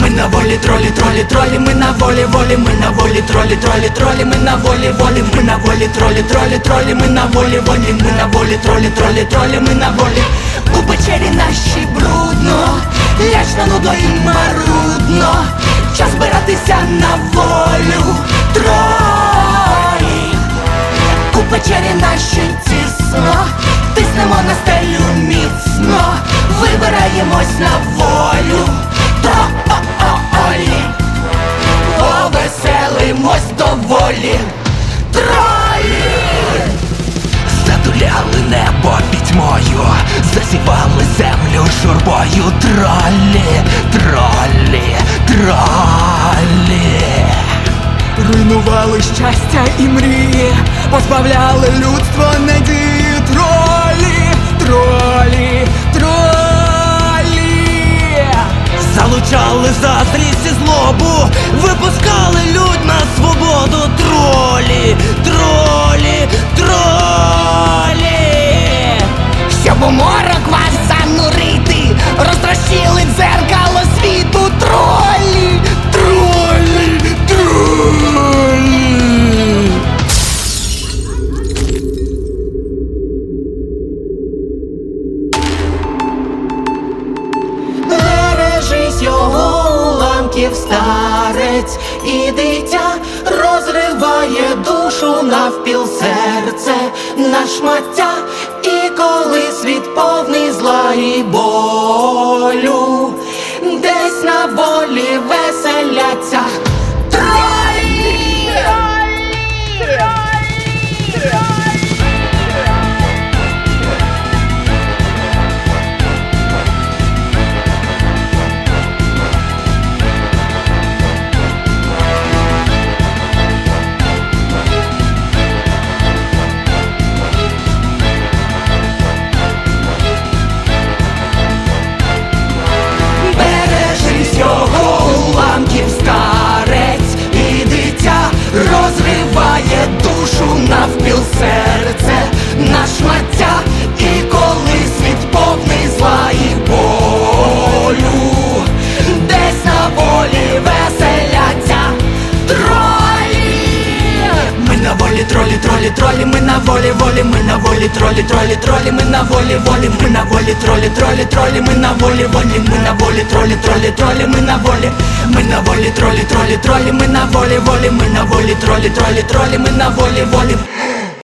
Ми на волі, тролі, тролі, тролі, ми на волі, волі, ми на волі, тролі, тролі, тролі, ми на волі, волі, ми на волі, тролі, тролі, тролі, ми на волі, волі, ми на волі, тролі, тролі, тролі, ми на волі. У печері нашій брудно, лячно нудо і марудно, час збиратися на волю, тролі. У печері нашій тісно, тиснемо на стелю міцно, вибираємось на волю, доволі, тролі. Затуляли небо пітьмою, засівали землю журбою тролі, тролі, тролі. Руйнували щастя і мрії, позбавляли людство надії тролі, тролі, тролі. Залучали заздрість і злобу, випускали людь на свободу тролі, уламків старець і дитя розриває душу навпіл серце. На шмаття, і коли світ повний зла і болю, десь на волі веселяться навпіл серце на шмаття, і коли світ повний зла і болю, десь на волі веселяться тролі. Ми на волі, тролі, тролі, тролі, ми на волі, волі, ми на волі, тролі, тролі, тролі, ми на волі, волі, ми на волі, тролі, тролі, тролі, ми на волі, волі, ми на волі, тролі, тролі, тролі, ми на волі, ми на волі, тролі, тролі, тролі, ми на волі, волі, ми на волі, тролі, тролі, тролі, ми на волі, волі.